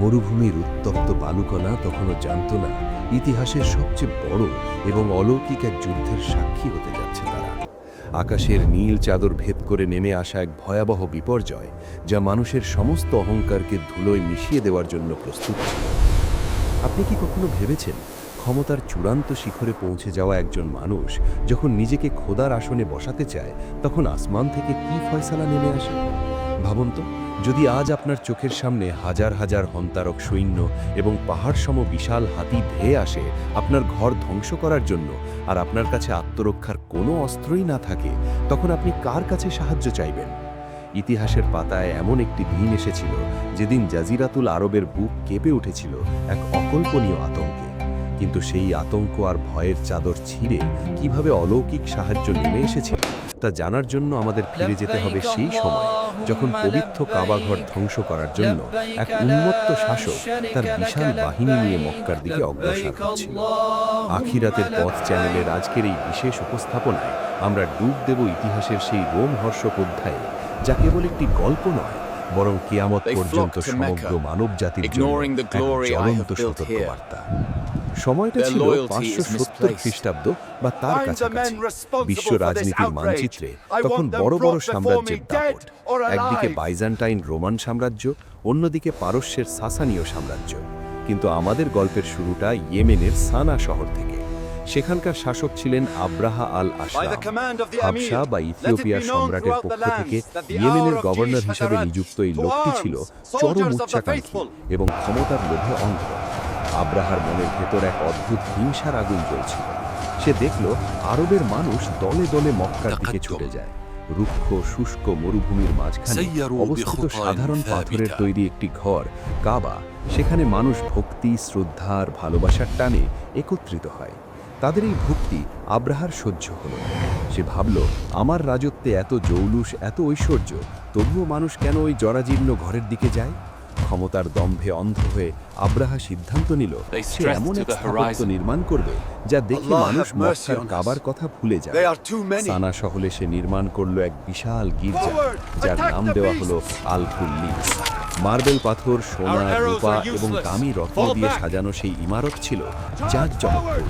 মরুভূমির উত্তপ্ত বালুকণা তখনও জানত না ইতিহাসের সবচেয়ে বড় এবং অলৌকিক এক যুদ্ধের সাক্ষী হতে যাচ্ছে তারা। আকাশের নীল চাদর ভেদ করে নেমে আসা এক ভয়াবহ বিপর্যয় যা মানুষের সমস্ত অহংকারকে ধুলোয় মিশিয়ে দেওয়ার জন্য প্রস্তুত ছিল। আপনি কি কখনো ভেবেছেন ক্ষমতার চূড়ান্ত শিখরে পৌঁছে যাওয়া একজন মানুষ যখন নিজেকে খোদার আসনে বসাতে চায় তখন আসমান থেকে কি ফয়সালা নেমে আসে? ভাবুন তো যদি আজ আপনার চোখের সামনে হাজার হাজার হন্তারক সৈন্য এবং পাহাড় সম বিশাল হাতি ধেয়ে আসে আপনার ঘর ধ্বংস করার জন্য আর আপনার কাছে আত্মরক্ষার কোনো অস্ত্রই না থাকে, তখন আপনি কার কাছে সাহায্য চাইবেন? ইতিহাসের পাতায় এমন একটি দিন এসেছিল যেদিন জাজিরাতুল আরবের বুক কেঁপে উঠেছিল এক অকল্পনীয় আতঙ্কে। কিন্তু সেই আতঙ্ক আর ভয়ের চাদর ছিঁড়ে কীভাবে অলৌকিক সাহায্য নেমে এসেছিল? তা জানার জন্য আমাদের ফিরে যেতে হবে সেই সময় যখন পবিত্র কাবাঘর ধ্বংস করার জন্য এক উন্মত্ত শাসক তার বিশাল বাহিনী নিয়ে মক্কার দিকে অগ্রসর হচ্ছিল। আখিরাতের পথ চ্যানেলের আজকের এই বিশেষ উপস্থাপনায় আমরা ডুব দেব ইতিহাসের সেই রোমহর্ষক অধ্যায়ে যা কেবল একটি গল্প নয় বরং কেয়ামত পর্যন্ত সমগ্র মানব জাতির জন্য এক জ্বলন্ত সতর্কবার্তা। সময়টা ছিল পাঁচশো সত্তর খ্রিস্টাব্দ বা তার কাছাকাছি। বিশ্ব রাজনীতির মানচিত্রে তখন বড় বড় সাম্রাজ্যের দাপট। একদিকে বাইজান্টাইন রোমান সাম্রাজ্য অন্যদিকে পারস্যের সাসানীয় সাম্রাজ্য। কিন্তু আমাদের গল্পের শুরুটা ইয়েমেনের সানা শহর থেকে। সেখানকার শাসক ছিলেন আব্রাহা আল Amir, বা ইথিওপিয়ার সম্রাটের পক্ষ থেকে ইয়েমেনের গভর্নর হিসাবে নিযুক্ত এই লোকটি ছিল চরম উচ্চাকাঙ্ক্ষী এবং ক্ষমতার লোভে অন্ধ। আব্রাহার মনের ভেতর এক অদ্ভুত হিংসার আগুন জ্বলছিল। সে দেখল আরবের মানুষ দলে দলে মক্কার দিকে ছুটে যায়। রুক্ষ শুষ্ক মরুভূমির মাঝখানে অবস্থিত সাধারণ পাথরের তৈরি একটি ঘর কাবা সেখানে মানুষ ভক্তি শ্রদ্ধা আর ভালোবাসার টানে একত্রিত হয়। তাদের এই ভক্তি আব্রাহার সহ্য হল সে ভাবল আমার রাজত্বে এত জৌলুস এত ঐশ্বর্য তবুও মানুষ কেন ওই জরাজীর্ণ ঘরের দিকে যায়? ক্ষমতার দম্ভে অন্ধ হয়ে আব্রাহা সিদ্ধান্ত নিল সে এমন এক স্থাপত্য নির্মাণ করবে যা দেখে মানুষ মক্কার কাবার কথা ভুলে যায়. সানা শহরে সে নির্মাণ করল এক বিশাল গির্জা যার নাম দেওয়া! হলো আল কুল্লিস মার্বেল পাথর সোনা রূপা এবং. দামি রত্ন দিয়ে সাজানো সেই ইমারত ছিল যার জনকপুর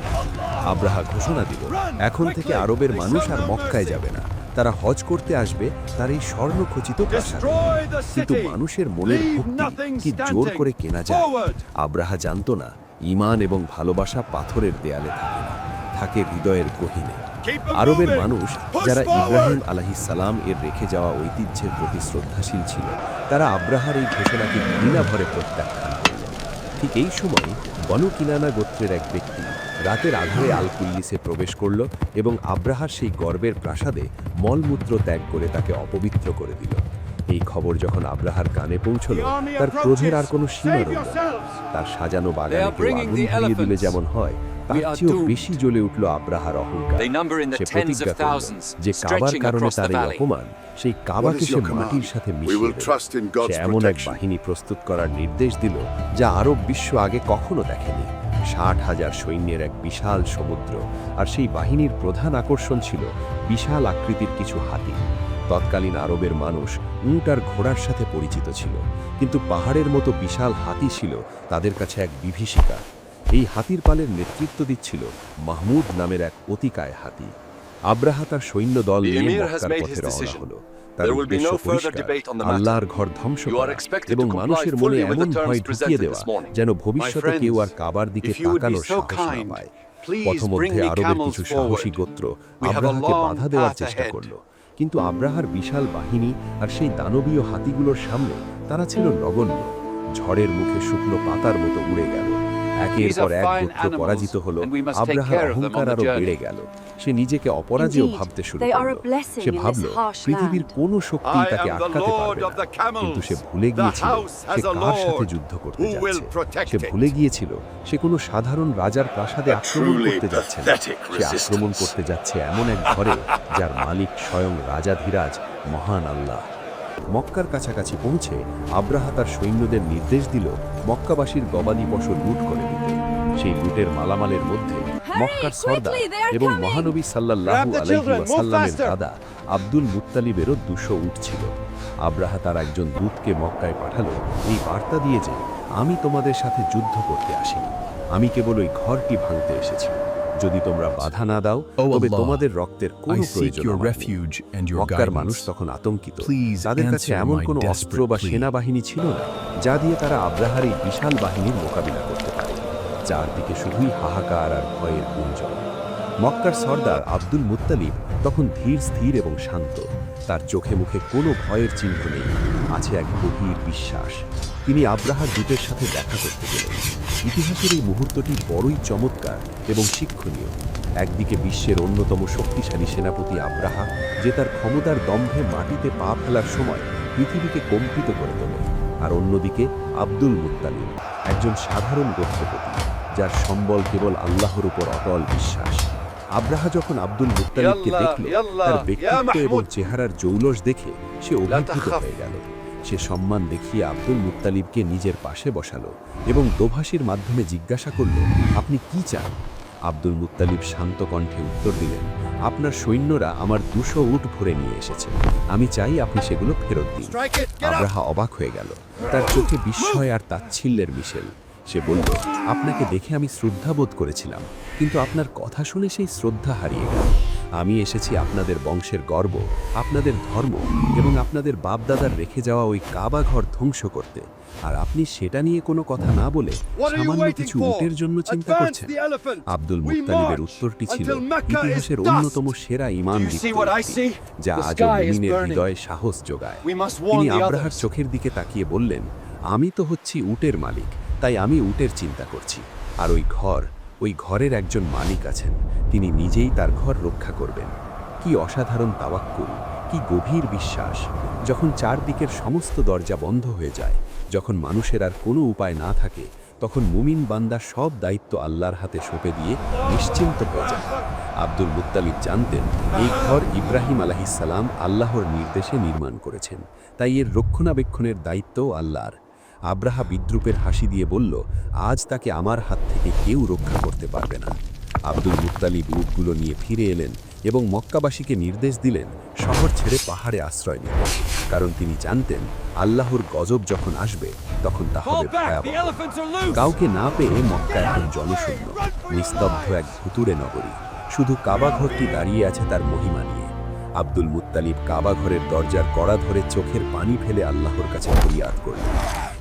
আব্রাহা ঘোষণা দিল এখন থেকে আরবের মানুষ আর মক্কায় যাবে না। তারা হজ করতে আসবে তার এই স্বর্ণখচিত প্রাসাদে। কিন্তু মানুষের মনের ভক্তি কি জোর করে কেনা যায়? আব্রাহা জানতো না ইমান এবং ভালোবাসা পাথরের দেয়ালে থাকে না থাকে হৃদয়ের গহীনে। আরবের মানুষ যারা! ইব্রাহিম আলাহিসাল্লাম এর রেখে যাওয়া ঐতিহ্যের প্রতি শ্রদ্ধাশীল ছিল তারা আব্রাহার এই ঘোষণাকে ঘৃণা ভরে প্রত্যাখ্যান করলেন। ঠিক এই সময় বনু কিনানা গোত্রের এক ব্যক্তি রাতের আধারে আলকুল্লিসে প্রবেশ করল এবং আব্রাহার সেই গর্বের প্রাসাদে মলমূত্র ত্যাগ করে তাকে অপবিত্র করে দিল। এই খবর যখন আব্রাহার কানে পৌঁছল তার ক্রোধের আর কোনো সীমা রইল তার সাজানো বাগানে কেউ আগুন ধরিয়ে দিলে যেমন হয় তার চেয়েও বেশি জ্বলে উঠল আব্রাহার অহংকার। সে প্রতিজ্ঞা করল যে কাবার কারণে তার এই অপমান সেই কাবাকে সে মাটির সাথে মিশিয়ে সে এমন এক বাহিনী প্রস্তুত করার নির্দেশ দিল যা আরব বিশ্ব আগে কখনো দেখেনি। ষাট হাজার সৈন্যের এক বিশাল সমুদ্র আর সেই বাহিনীর প্রধান আকর্ষণ ছিল বিশাল আকৃতির কিছু হাতি। তৎকালীন আরবের মানুষ উঁট আর ঘোড়ার সাথে পরিচিত ছিল কিন্তু পাহাড়ের মতো বিশাল হাতি ছিল তাদের কাছে এক বিভীষিকা। এই হাতির পালের নেতৃত্ব দিচ্ছিল মাহমুদ নামের এক অতিকায় হাতি। আব্রাহা তার সৈন্য দল The নিয়ে মক্কার পথে রওনা হলো। তার ঘর ধ্বংস এবং মানুষের মনে এমন ভয় ঢুকিয়ে দেওয়া যেন ভবিষ্যতে কেউ আর কাবার দিকে তাকানোর সাহস প্রথম অধ্যে আরবের কিছু সাহসী গোত্র আব্রাহাকে বাধা দেওয়ার চেষ্টা করল। কিন্তু আব্রাহার বিশাল বাহিনী আর সেই দানবীয় হাতিগুলোর সামনে তারা ছিল নগণ্য। ঝড়ের মুখে শুকনো পাতার মতো উড়ে গেল। একের পর এক পুত্র পরাজিত হল। আব্রাহাম অহংকার আরও বেড়ে গেল। সে নিজেকে অপরাজেয় ভাবতে শুরু সে ভাবল পৃথিবীর কোন শক্তি তাকে আটকাতে কিন্তু সে ভুলে গিয়েছিল। সে কার সাথে যুদ্ধ করতে যাচ্ছে? সে ভুলে গিয়েছিল। সে কোনো সাধারণ রাজার প্রাসাদে আক্রমণ করতে যাচ্ছে না। সে আক্রমণ করতে যাচ্ছে এমন এক ঘরে যার মালিক স্বয়ং রাজাধীরাজ মহান আল্লাহ। মক্কার কাছাকাছি পৌঁছে আব্রাহা তার সৈন্যদের নির্দেশ দিল মক্কাবাসীর গবাদি পশু লুট করে দিতে। সেই লুটের মালামালের মধ্যে মক্কার সর্দার এবং মহানবী সাল্লাল্লাহু আলাইহি ওয়াসাল্লামের দাদা আব্দুল মুত্তালিবেরও দুশো উঠছিল আব্রাহা তার একজন দূতকে মক্কায় পাঠালো এই বার্তা দিয়ে যে আমি তোমাদের সাথে যুদ্ধ করতে আসিনি। আমি কেবল ওই ঘরটি ভাঙতে এসেছি। যদি তোমরা বাধা না দাও তবে তোমাদের রক্তের কোনো প্রয়োজন মক্কার মানুষ তখন আতঙ্কিত। তাদের কাছে এমন কোনো অস্ত্র বা সেনাবাহিনী ছিল না যা দিয়ে তারা আব্রাহার এই বিশাল বাহিনীর মোকাবিলা করতে পারে। চারদিকে শুধুই হাহাকার আর ভয়ের গুঞ্জন। মক্কার সর্দার আব্দুল মুত্তালিব তখন ধীর, স্থির এবং শান্ত। তার চোখে মুখে কোনো ভয়ের চিহ্ন নেই। আছে এক গভীর বিশ্বাস। তিনি আব্রাহার দূতের সাথে দেখা করতে গেলেন। ইতিহাসের এই মুহূর্তটি বড়ই চমৎকার এবং শিক্ষণীয়। একদিকে বিশ্বের অন্যতম শক্তিশালী সেনাপতি আব্রাহা, যে তার ক্ষমতার দম্ভে মাটিতে পা ফেলার সময় পৃথিবীকে কম্পিত করে তোলে আর অন্যদিকে আব্দুল মুত্তালিব, একজন সাধারণ গোত্রপতি যার সম্বল কেবল আল্লাহর উপর অটল বিশ্বাস। আব্রাহা যখন আব্দুল ইয়াল্লাহ, দেখল তার ব্যক্তিত্ব এবং চেহারার জৌলস দেখে সে অভিভূত হয়ে গেল। সে সম্মান দেখিয়ে আব্দুল মুত্তালিবকে নিজের পাশে বসালো এবং দোভাষীর মাধ্যমে জিজ্ঞাসা করল আপনি কি চান? আব্দুল মুক্তালিব শান্ত কণ্ঠে উত্তর দিলেন আপনার সৈন্যরা আমার দুশো উট ভরে নিয়ে এসেছে। আমি চাই আপনি সেগুলো ফেরত দিন। আব্রাহা অবাক হয়ে গেল। তার চোখে বিস্ময় আর তাচ্ছিল্যের মিশেল। সে বলল আপনাকে দেখে আমি শ্রদ্ধা বোধ করেছিলাম কিন্তু আপনার কথা শুনে সেই শ্রদ্ধা হারিয়ে গেল। আমি এসেছি আপনাদের বংশের গর্ব আপনাদের ধর্ম এবং আপনাদের বাপদাদার রেখে যাওয়া ওই কাবা ঘর ধ্বংস করতে। আর আপনি সেটা নিয়ে কোনো কথা না বলে সামান্য কিছু উটের জন্য চিন্তা করছেন। আব্দুল মুত্তালিবের উত্তরটি ছিল ইতিহাসের অন্যতম সেরা ইমান? যা আজ মুমিনের হৃদয়ে সাহস যোগায়। তিনি আব্রাহার চোখের দিকে তাকিয়ে বললেন আমি তো হচ্ছি উটের মালিক তাই আমি উটের চিন্তা করছি। আর ওই ঘর, ওই ঘরের একজন মালিক আছেন। তিনি নিজেই তার ঘর রক্ষা করবেন। কি অসাধারণ তাওয়াক্কুল, কি গভীর বিশ্বাস। যখন চারদিকের সমস্ত দরজা বন্ধ হয়ে যায়, যখন মানুষের আর কোনো উপায় না থাকে, তখন মুমিন বান্দা সব দায়িত্ব আল্লাহর হাতে সঁপে দিয়ে নিশ্চিন্ত হয়ে যায়। আব্দুল মুত্তালিব জানতেন, এই ঘর ইব্রাহিম আলাহিসাল্লাম আল্লাহর নির্দেশে নির্মাণ করেছেন। তাই এর রক্ষণাবেক্ষণের দায়িত্বও আল্লাহর। আব্রাহা বিদ্রুপের হাসি দিয়ে বলল আজ তাকে আমার হাত থেকে কেউ রক্ষা করতে পারবে না। আব্দুল মুত্তালিব উটগুলো নিয়ে ফিরে এলেন এবং মক্কাবাসীকে নির্দেশ দিলেন শহর ছেড়ে পাহাড়ে আশ্রয় নিতে। কারণ তিনি জানতেন আল্লাহর গজব যখন আসবে তখন তা হবে ভয়াবহ। কাউকে না পেয়ে মক্কা এখন জনশূন্য নিস্তব্ধ এক ভুতুরে নগরী। শুধু কাবা ঘরটি দাঁড়িয়ে আছে তার মহিমা নিয়ে। আব্দুল মুত্তালিব কাবা ঘরের দরজার কড়া ধরে চোখের পানি ফেলে আল্লাহর কাছে ফরিয়াদ করলেন।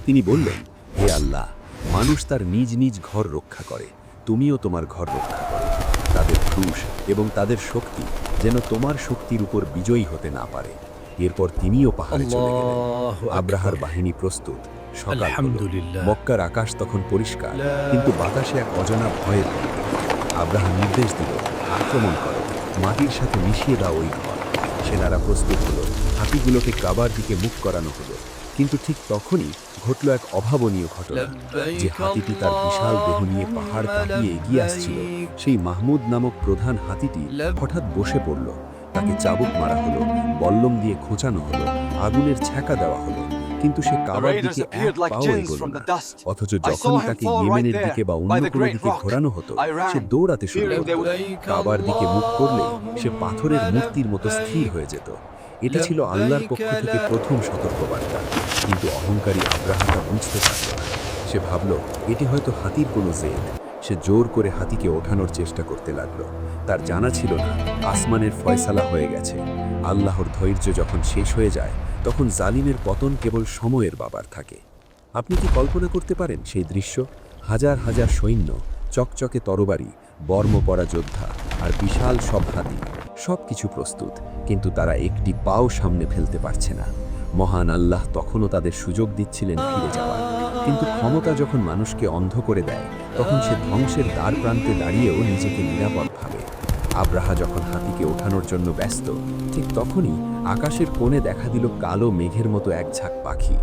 তিনি বললেন হে আল্লাহ মানুষ তার নিজ নিজ ঘর রক্ষা করে তুমিও তোমার ঘর রক্ষা করো। তাদের ক্রুশ এবং তাদের শক্তি যেন তোমার শক্তির উপর বিজয়ী হতে না পারে। এরপর তিনিও পাহাড়ে চলে গেলেন। আব্রাহার বাহিনী প্রস্তুত। সকাল মক্কার আকাশ তখন পরিষ্কার কিন্তু বাতাসে এক অজানা ভয়ের। আব্রাহাম নির্দেশ দিল আক্রমণ করো মাটির সাথে মিশিয়ে দাও ওই ঘর। সেনারা প্রস্তুত হলো। হাতিগুলোকে কাবার দিকে মুখ করানো হলো। কিন্তু ঠিক তখনই ঘটল এক অভাবনীয় ঘটনা যে হাতিটি তার বিশাল দেহ নিয়ে পাহাড় কাটিয়ে এগিয়ে আসছিল। সেই মাহমুদ নামক প্রধান হাতিটি হঠাৎ বসে পড়ল। তাকে চাবুক মারা হলো বল্লম দিয়ে খোঁচানো হলো আগুনের ছ্যাঁকা দেওয়া হলো। কিন্তু সে কাবার দিকে এক পাও এগোল না। অথচ যখনই তাকে ইয়েমেনের দিকে বা অন্য কোনো দিকে ঘোরানো হতো সে দৌড়াতে শুরু করত কাবার দিকে মুখ করলে সে পাথরের মূর্তির মতো স্থির হয়ে যেত। এটি ছিল আল্লাহর পক্ষ থেকে প্রথম সতর্কবার্তা। কিন্তু অহংকারী আব্রাহাটা বুঝতে পারল না। সে ভাবল এটি হয়তো হাতির কোনো জেদ। সে জোর করে হাতিকে ওঠানোর চেষ্টা করতে লাগল। তার জানা ছিল না আসমানের ফয়সালা হয়ে গেছে। আল্লাহর ধৈর্য যখন শেষ হয়ে যায় তখন জালিমের পতন কেবল সময়ের বাবার থাকে। আপনি কি কল্পনা করতে পারেন সেই দৃশ্য? হাজার হাজার সৈন্য চকচকে তরবারি বর্ম পরা যোদ্ধা আর বিশাল সব হাতি। সব কিছু প্রস্তুত কিন্তু তারা একটি পাও সামনে ফেলতে পারছে না। মহান আল্লাহ তখনও তাদের সুযোগ দিচ্ছিলেন ফিরে যাওয়ার। কিন্তু ক্ষমতা যখন মানুষকে অন্ধ করে দেয় তখন সে ধ্বংসের দ্বার প্রান্তে দাঁড়িয়েও নিজেকে নিরাপদ ভাবে। আব্রাহা যখন হাতিকে ওঠানোর জন্য ব্যস্ত ঠিক তখনই আকাশের কোণে দেখা দিল কালো মেঘের মতো এক ঝাঁক পাখি।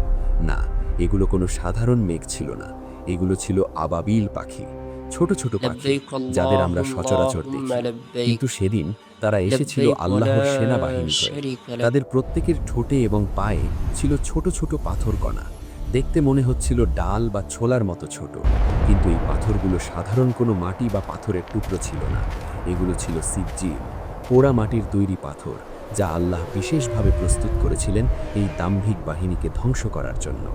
না এগুলো কোনো সাধারণ মেঘ ছিল না। এগুলো ছিল আবাবিল পাখি। ছোট ছোট পাখি যাদের আমরা সচরাচর দেখি। কিন্তু সেদিন তারা এসেছিল আল্লাহর সেনাবাহিনী তাদের প্রত্যেকের ঠোঁটে এবং পায়ে ছিল ছোট ছোট পাথর কণা দেখতে মনে হচ্ছিল ডাল বা ছোলার মতো ছোট। কিন্তু এই পাথরগুলো সাধারণ কোনো মাটি বা পাথরের টুকরো ছিল না। এগুলো ছিল সিজ্জিল পোড়া মাটির তৈরি পাথর যা আল্লাহ বিশেষভাবে প্রস্তুত করেছিলেন এই দাম্ভিক বাহিনীকে ধ্বংস করার জন্য।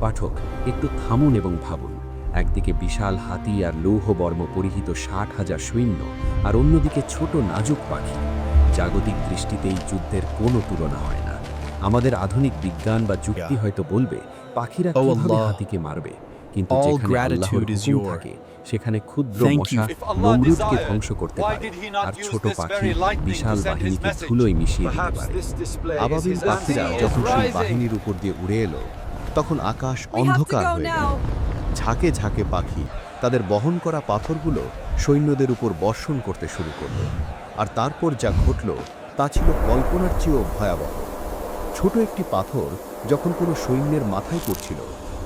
পাঠক একটু থামুন এবং ভাবুন। একদিকে বিশাল হাতি আর লৌহ বর্ম পরিহিত ষাট হাজার সৈন্য আর অন্যদিকে ছোট নাজুক পাখি। জাগতিক দৃষ্টিতে এই যুদ্ধের কোনো তুলনা হয় না। আমাদের আধুনিক বিজ্ঞান বা যুক্তি হয়তো বলবে পাখিরা Oh কীভাবে হাতিকে মারবে। কিন্তু যেখানে আল্লাহর হুকুম থাকে সেখানে ক্ষুদ্র মশা নমরুদকে ধ্বংস করতে পারে আর ছোট পাখি বিশাল বাহিনীকে ধুলোয় মিশিয়ে দিতে পারে। আবাবিল পাখিরা যখন সেই বাহিনীর উপর দিয়ে উড়ে এলো তখন আকাশ অন্ধকার হয়ে গেল. ঝাঁকে ঝাঁকে পাখি তাদের বহন করা পাথরগুলো সৈন্যদের উপর বর্ষণ করতে শুরু করল। আর তারপর যা ঘটল তা ছিল কল্পনার চেয়েও ভয়াবহ। ছোট একটি পাথর যখন কোনো সৈন্যের মাথায় পড়ছিল,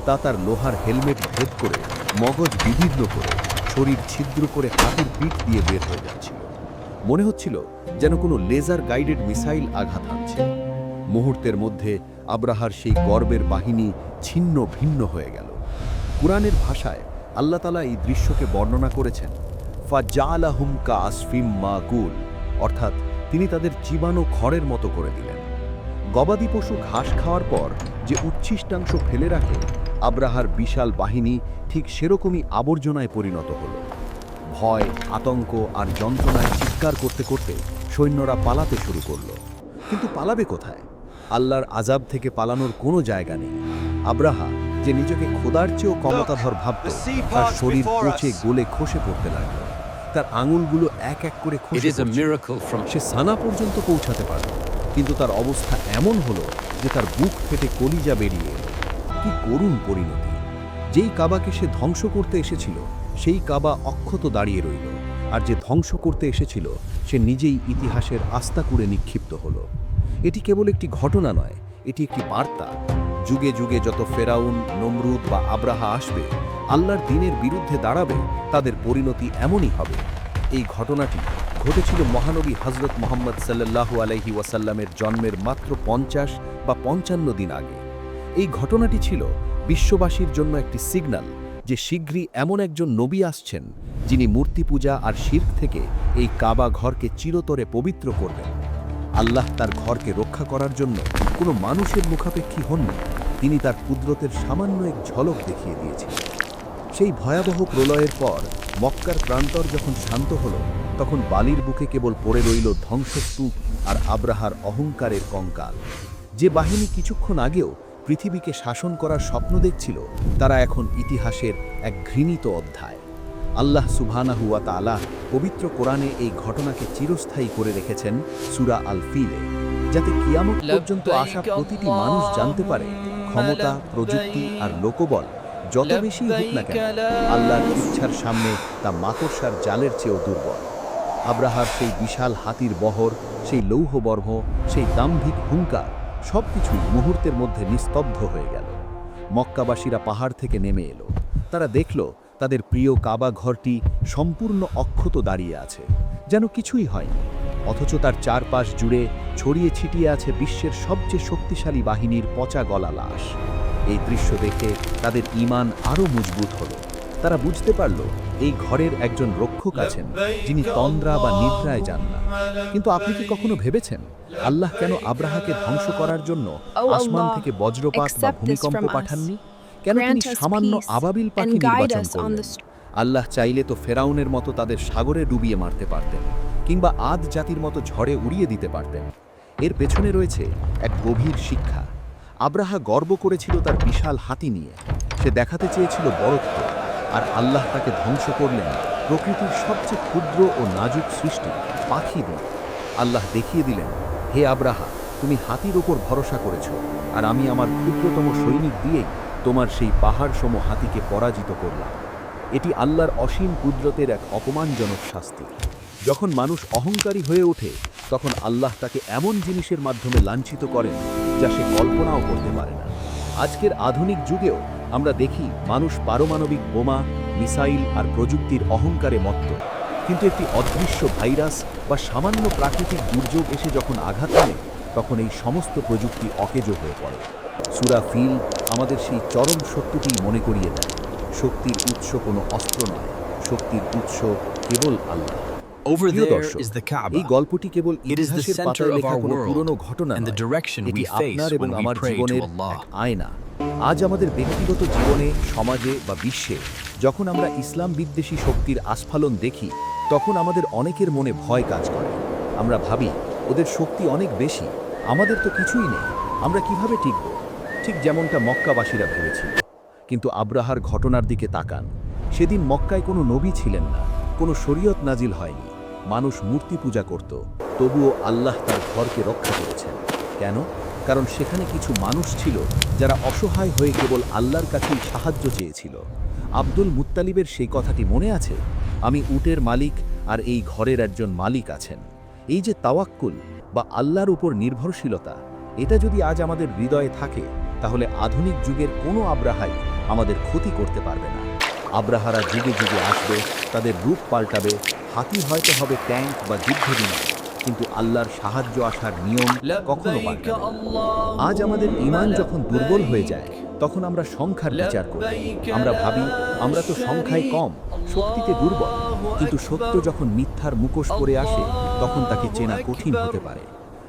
তা তার লোহার হেলমেট ভেদ করে মগজ বিদীর্ণ করে শরীর ছিদ্র করে হাতের পিঠ দিয়ে বের হয়ে যাচ্ছিল। মনে হচ্ছিল যেন কোনো লেজার গাইডেড মিসাইল আঘাত হানছে। মুহূর্তের মধ্যে আব্রাহার সেই গর্বের বাহিনী ছিন্ন ভিন্ন হয়ে গেল। কুরআনের ভাষায় আল্লাহ তালা এই দৃশ্যকে বর্ণনা করেছেন ফা ফাজালাহুম কা আসফিম মাকুল, অর্থাৎ তিনি তাদের জীবাণু খড়ের মতো করে দিলেন। গবাদি পশু ঘাস খাওয়ার পর যে উচ্ছিষ্টাংশ ফেলে রাখে, আব্রাহার বিশাল বাহিনী ঠিক সেরকমই আবর্জনায় পরিণত হল। ভয়, আতঙ্ক আর যন্ত্রণায় চিৎকার করতে করতে সৈন্যরা পালাতে শুরু করল। কিন্তু পালাবে কোথায়? আল্লাহর আজাব থেকে পালানোর কোনো জায়গা নেই। আব্রাহা যে নিজেকে খোদার চেয়েও ক্ষমতাধর ভাবত তার শরীর পচে. গলে খসে পড়তে লাগল। তার আঙুলগুলো এক এক করে খসে সে সানা পর্যন্ত পৌঁছাতে পারল। কিন্তু তার অবস্থা এমন হলো যে তার বুক ফেটে কলিজা বেরিয়ে কি করুণ পরিণতি। যেই কাবাকে সে ধ্বংস করতে এসেছিল সেই কাবা অক্ষত দাঁড়িয়ে রইল। আর যে ধ্বংস করতে এসেছিল সে নিজেই ইতিহাসের আস্তাকুড়ে নিক্ষিপ্ত হলো। এটি কেবল একটি ঘটনা নয় এটি একটি বার্তা। যুগে যুগে যত ফেরাউন, নমরুদ বা আব্রাহা আসবে, আল্লাহর দিনের বিরুদ্ধে দাঁড়াবে, তাদের পরিণতি এমনই হবে। এই ঘটনাটি ঘটেছিল মহানবী হজরত মোহাম্মদ সাল্লাল্লাহু আলাইহি ওয়াসাল্লামের জন্মের মাত্র পঞ্চাশ বা পঞ্চান্ন দিন আগে। এই ঘটনাটি ছিল বিশ্ববাসীর জন্য একটি সিগন্যাল যে শীঘ্রই এমন একজন নবী আসছেন, যিনি মূর্তি পূজা আর শির্ক থেকে এই কাবা ঘরকে চিরতরে পবিত্র করবেন। আল্লাহ তার ঘরকে রক্ষা করার জন্য কোনো মানুষের মুখাপেক্ষী হননি। তিনি তার কুদরতের সামান্য এক ঝলক দেখিয়ে দিয়েছিলেন। সেই ভয়াবহ প্রলয়ের পর মক্কার প্রান্তর যখন শান্ত হল তখন বালির বুকে কেবল পড়ে রইল ধ্বংসস্তূপ আর আব্রাহার অহংকারের কঙ্কাল। যে বাহিনী কিছুক্ষণ আগেও পৃথিবীকে শাসন করার স্বপ্ন দেখছিল তারা এখন ইতিহাসের এক ঘৃণিত অধ্যায়। আল্লাহ সুবহানাহু ওয়া তাআলা পবিত্র কোরআনে এই ঘটনাকে চিরস্থায়ী করে রেখেছেন সূরা আল ফিলে যাতে কিয়ামত পর্যন্ত আসা প্রতিটি মানুষ জানতে পারে ক্ষমতা প্রযুক্তি আর লোকবল যত বেশি হোক না কেন আল্লাহর ইচ্ছার সামনে তা মাকড়সার জালের চেয়েও দুর্বল। আব্রাহার সেই বিশাল হাতির বহর সেই লৌহবর্ম সেই দাম্ভিক হুঙ্কার সবকিছুই মুহূর্তের মধ্যে নিস্তব্ধ হয়ে গেল। মক্কাবাসীরা পাহাড় থেকে নেমে এলো। তারা দেখল তাদের প্রিয় কাবা ঘরটি সম্পূর্ণ অক্ষত দাঁড়িয়ে আছে যেন কিছুই হয়নি অথচ তার চারপাশ জুড়ে ছড়িয়ে ছিটিয়ে আছে বিশ্বের সবচেয়ে শক্তিশালী বাহিনীর পচা গলা লাশ। এই দৃশ্য দেখে তাদের ঈমান আরও মজবুত হলো। তারা বুঝতে পারল এই ঘরের একজন রক্ষক আছেন যিনি তন্দ্রা বা নিদ্রায় যান না। কিন্তু আপনি কি কখনো ভেবেছেন আল্লাহ কেন আব্রাহাকে ধ্বংস করার জন্য আসমান থেকে বজ্রপাত বা ভূমিকম্প পাঠাননি? কেন তিনি সামান্য আবাবিল পাখি নির্বাচন করলেন। আল্লাহ চাইলে তো ফেরাউনের মতো তাদের সাগরে ডুবিয়ে মারতে পারতেন কিংবা আদ জাতির মতো ঝড়ে উড়িয়ে দিতে পারতেন। এর পেছনে রয়েছে এক গভীর শিক্ষা। আব্রাহা গর্ব করেছিল তার বিশাল হাতি নিয়ে। সে দেখাতে চেয়েছিল বড়ত্ব আর আল্লাহ তাকে ধ্বংস করলেন প্রকৃতির সবচেয়ে ক্ষুদ্র ও নাজুক সৃষ্টি, পাখি দিয়ে আল্লাহ দেখিয়ে দিলেন, হে আব্রাহা, তুমি হাতির ওপর ভরসা করেছ, আর আমি আমার ক্ষুদ্রতম সৈনিক দিয়েই তোমার সেই পাহাড়সম হাতিকে পরাজিত করলাম। এটি আল্লাহর অসীম কুদরতের এক অপমানজনক শাস্তি। যখন মানুষ অহংকারী হয়ে ওঠে, তখন আল্লাহ তাকে এমন জিনিসের মাধ্যমে লাঞ্ছিত করেন যা সে কল্পনাও করতে পারে না। আজকের আধুনিক যুগেও আমরা দেখি মানুষ পারমাণবিক বোমা, মিসাইল আর প্রযুক্তির অহংকারে মত্ত। কিন্তু একটি অদৃশ্য ভাইরাস বা সামান্য প্রাকৃতিক দুর্যোগ এসে যখন আঘাত আনে তখন এই সমস্ত প্রযুক্তি অকেজো হয়ে পড়ে। সুরা ফিল আমাদের সেই চরম সত্যটি মনে করিয়ে দেয়। শক্তির উৎস কোনো অস্ত্র নয়, শক্তির উৎস কেবল আল্লাহ। প্রিয় there দর্শক, is the Kaaba. এই গল্পটি কেবল It is the ইতিহাসের center পাতায় of লেখা our কোনো world পুরনো ঘটনা and the direction এটি we face আপনার এবং when we আমার pray to জীবনের Allah. এক আয়না। আজ আমাদের ব্যক্তিগত জীবনে সমাজে বা বিশ্বে যখন আমরা ইসলাম বিদ্বেষী শক্তির আস্ফালন দেখি তখন আমাদের অনেকের মনে ভয় কাজ করে। আমরা ভাবি ওদের শক্তি অনেক বেশি আমাদের তো কিছুই নেই আমরা কীভাবে টিকব? ঠিক যেমনটা মক্কাবাসীরা ভেবেছিল। কিন্তু আব্রাহার ঘটনার দিকে তাকান। সেদিন মক্কায় কোনো নবী ছিলেন না কোনো শরীয়ত নাজিল হয়নি। মানুষ মূর্তি পূজা করত, তবুও আল্লাহ তার ঘরকে রক্ষা করেছেন। কেন? কারণ সেখানে কিছু মানুষ ছিল যারা অসহায় হয়ে কেবল আল্লাহর কাছেই সাহায্য চেয়েছিল। আব্দুল মুত্তালিবের সেই কথাটি মনে আছে? আমি উটের মালিক আর এই ঘরের একজন মালিক আছেন। এই যে তাওয়াক্কুল বা আল্লাহর উপর নির্ভরশীলতা, এটা যদি আজ আমাদের হৃদয়ে থাকে, তাহলে আধুনিক যুগের কোনো আব্রাহাই আমাদের ক্ষতি করতে পারবে না। আব্রাহারা যুগে যুগে আসবে তাদের রূপ পাল্টাবে হাতি হয়তো হবে ট্যাঙ্ক বা যুদ্ধ বিমান কিন্তু আল্লাহর সাহায্য আসার নিয়ম কখনো আজ আমাদের ইমান যখন দুর্বল হয়ে যায় তখন আমরা সংখ্যার বিচার করি। আমরা ভাবি আমরা তো সংখ্যায় কম শক্তিতে দুর্বল কিন্তু সত্য যখন মিথ্যার মুখোশ পরে আসে তখন তাকে চেনা কঠিন হতে পারে।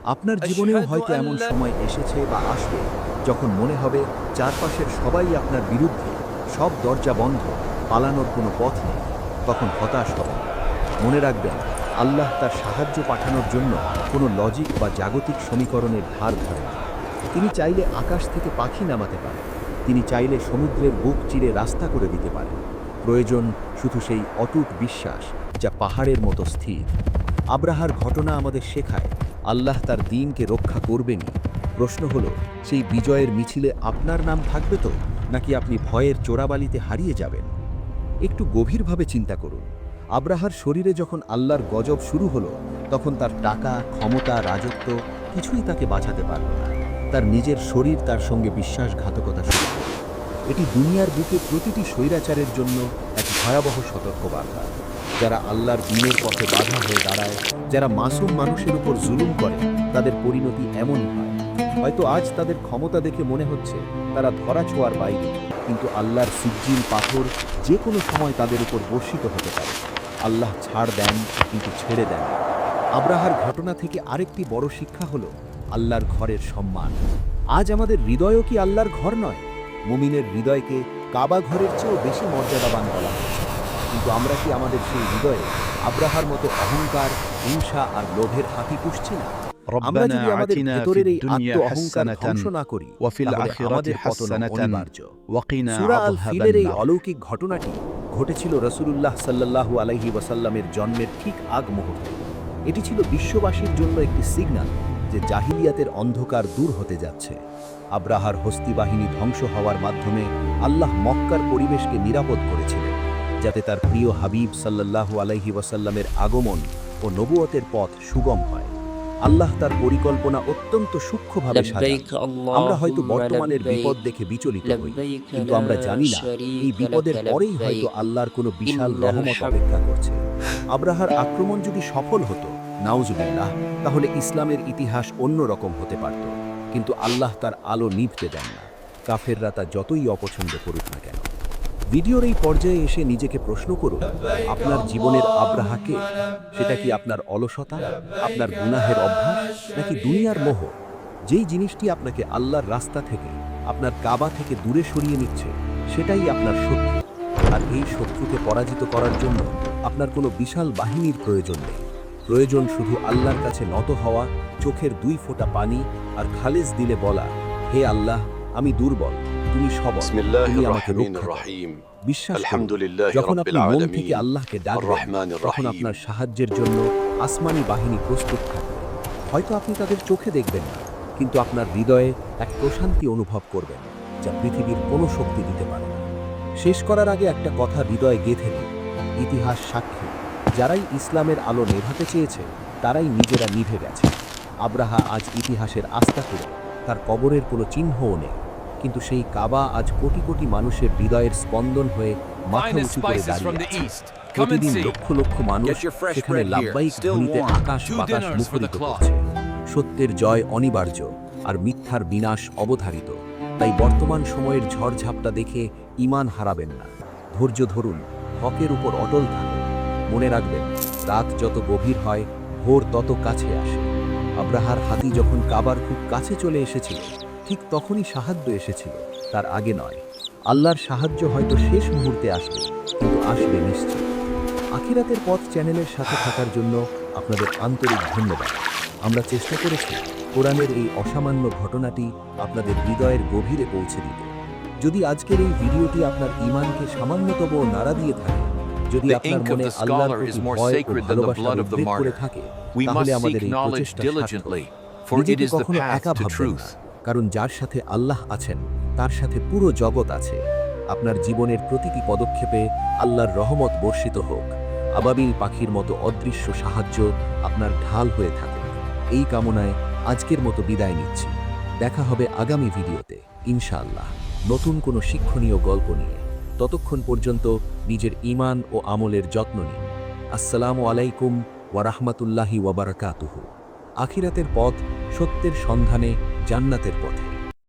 আপনার জীবনেও হয়তো এমন সময় এসেছে বা আসবে যখন মনে হবে চারপাশের সবাই আপনার বিরুদ্ধে সব দরজা বন্ধ। পালানোর কোনো পথ নেই। তখন হতাশ হবেন। মনে রাখবেন, আল্লাহ তার সাহায্য পাঠানোর জন্য কোনো লজিক বা জাগতিক সমীকরণের ধার ধরে না। তিনি চাইলে আকাশ থেকে পাখি নামাতে পারেন। তিনি চাইলে সমুদ্রের বুক চিরে রাস্তা করে দিতে পারেন। প্রয়োজন শুধু সেই অটুট বিশ্বাস যা পাহাড়ের মতো স্থির। আব্রাহার ঘটনা আমাদের শেখায়, আল্লাহ তার দিনকে রক্ষা করবেনই। প্রশ্ন হলো, সেই বিজয়ের মিছিলে আপনার নাম থাকবে তো? নাকি আপনি ভয়ের চোরাবালিতে হারিয়ে যাবেন? একটু গভীরভাবে চিন্তা করুন। আব্রাহার শরীরে যখন আল্লাহর গজব শুরু হলো, তখন তার টাকা, ক্ষমতা, রাজত্ব কিছুই তাকে বাঁচাতে পারল না। তার নিজের শরীর তার সঙ্গে বিশ্বাসঘাতকতা শুরু করল। এটি দুনিয়ার বুকে প্রতিটি স্বৈরাচারের জন্য এক ভয়াবহ সতর্কবার্তা। যারা আল্লাহর দিনের পথে বাধা হয়ে দাঁড়ায়, যারা মাসুম মানুষের উপর জুলুম করে, তাদের পরিণতি এমনই হয়। হয়তো আজ তাদের ক্ষমতা দেখে মনে হচ্ছে তারা ধরা ছোঁয়ার বাইরে। কিন্তু আল্লাহর সিজ্জিল পাথর যে কোনো সময় তাদের উপর বর্ষিত হতে পারে। আল্লাহ ছাড় দেন, কিন্তু ছেড়ে দেন আব্রাহার ঘটনা থেকে আরেকটি বড় শিক্ষা হলো আল্লাহর ঘরের সম্মান। আজ আমাদের হৃদয়ও কি আল্লাহর ঘর নয়? মুমিনের হৃদয়কে কাবা ঘরের চেয়েও বেশি মর্যাদাবান বলা হয়েছে। কিন্তু আমরা কি আমাদের সেই হৃদয়ে আব্রাহার মতো অহংকার, হিংসা আর লোভের হাতি পুষছি না? ঘটেছিল রসুলুল্লাহ ওয়াসাল্লামের জন্মের ঠিক আগ মুহূর্তে। এটি ছিল বিশ্ববাসীর জন্য একটি সিগন্যাল যে জাহিলিয়াতের অন্ধকার দূর হতে যাচ্ছে। আব্রাহার হস্তি বাহিনী ধ্বংস হওয়ার মাধ্যমে আল্লাহ মক্কার পরিবেশকে নিরাপদ করেছিলেন যাতে তার প্রিয় হাবিব সাল্লাল্লাহু আলহি ওয়াসাল্লামের আগমন ও নবুয়তের পথ সুগম হয়। আল্লাহ তার পরিকল্পনা অত্যন্ত সূক্ষ্মভাবে সাজান। আমরা হয়তো বর্তমানের বিপদ দেখে বিচলিত হই কিন্তু আমরা জানি না এই বিপদের পরেই হয়তো আল্লাহর কোনো বিশাল রহমত অপেক্ষা করছে। আব্রাহার আক্রমণ যদি সফল হতো নাউজুবিল্লাহ তাহলে ইসলামের ইতিহাস অন্য রকম হতে পারত। কিন্তু আল্লাহ তার আলো নিভতে দেন না। কাফেররা তা যতই অপছন্দ করুক না কেন। ভিডিওর এই পর্যায়ে এসে নিজেকে প্রশ্ন করুন, আপনার জীবনের আব্রাহাকে সেটা কি আপনার অলসতা, আপনার গুনাহের অভ্যাস, নাকি দুনিয়ার মোহ? যেই জিনিসটি আপনাকে আল্লাহর রাস্তা থেকে, আপনার কাবা থেকে দূরে সরিয়ে নিচ্ছে, সেটাই আপনার শত্রু। আর এই শত্রুকে পরাজিত করার জন্য আপনার কোনো বিশাল বাহিনীর প্রয়োজন নেই। প্রয়োজন শুধু আল্লাহর কাছে নত হওয়া, চোখের দুই ফোঁটা পানি আর খালেজ দিলে বলা, হে আল্লাহ, আমি দুর্বল। তুমি যখন আপনি মন থেকে আল্লাহকে ডাকবেন তখন আপনার সাহায্যের জন্য আসমানি বাহিনী প্রস্তুত থাকবে। হয়তো আপনি তাদের চোখে দেখবেন না কিন্তু আপনার হৃদয়ে এক প্রশান্তি অনুভব করবেন যা পৃথিবীর কোনো শক্তি দিতে পারে না। শেষ করার আগে একটা কথা হৃদয়ে গেঁথে নিন। ইতিহাস সাক্ষী যারাই ইসলামের আলো নেভাতে চেয়েছে তারাই নিজেরা নিভে গেছে। আব্রাহা আজ ইতিহাসের আস্থা করে তার কবরের কোনো চিহ্নও নেই। কিন্তু সেই কাবা আজ কোটি কোটি মানুষের হৃদয়ের স্পন্দন হয়ে মাথা উঁচু করে দাঁড়িয়ে প্রতিদিন লক্ষ লক্ষ মানুষ সেখানে লাভবাহিক ধ্বনিতে আকাশ বাতাস মুখরিত করছে। সত্যের জয় অনিবার্য আর মিথ্যার বিনাশ অবধারিত। তাই বর্তমান সময়ের ঝড়ঝাপটা দেখে ইমান হারাবেন না। ধৈর্য ধরুন হকের উপর অটল থাকুন। মনে রাখবেন রাত যত গভীর হয় ভোর তত কাছে আসে। আব্রাহার হাতি যখন কাবার খুব কাছে চলে এসেছিল ঠিক তখনই সাহায্য এসেছিল তার আগে নয়। আল্লাহর সাহায্য হয়তো শেষ মুহূর্তে আসবে কিন্তু আসবে নিশ্চয়। আখিরাতের পথ চ্যানেলের সাথে থাকার জন্য আপনাদের আন্তরিক ধন্যবাদ। আমরা চেষ্টা করেছি কোরআনের এই অসামান্য ঘটনাটি আপনাদের হৃদয়ের গভীরে পৌঁছে দিতে। যদি আজকের এই ভিডিওটি আপনার ইমানকে সামান্যতম নাড়া দিয়ে থাকে যদি আপনার মনে আল্লাহর প্রতি ভয় ও the উদ্রেক করে থাকে তাহলে আমাদের এই প্রচেষ্টা সার্থক। নিজেকে কখনো একা ভাববেন না, কারণ যার সাথে আল্লাহ আছেন, তার সাথে পুরো জগৎ আছে। আপনার জীবনের প্রতিটি পদক্ষেপে আল্লাহর রহমত বর্ষিত হোক। আবাবিল পাখির মতো অদৃশ্য সাহায্য আপনার ঢাল হয়ে থাকুক এই কামনায় আজকের মতো বিদায় নিচ্ছি। দেখা হবে আগামী ভিডিওতে, ইনশাআল্লাহ। নতুন কোনো শিক্ষণীয় গল্প নিয়ে। ততক্ষণ পর্যন্ত নিজের ইমান ও আমলের যত্ন নিন। আসসালামু আলাইকুম ওয়ারাহমাতুল্লাহি ওয়াবারাকাতুহু আখিরাতের পথ সত্যের সন্ধানে জান্নাতের পথে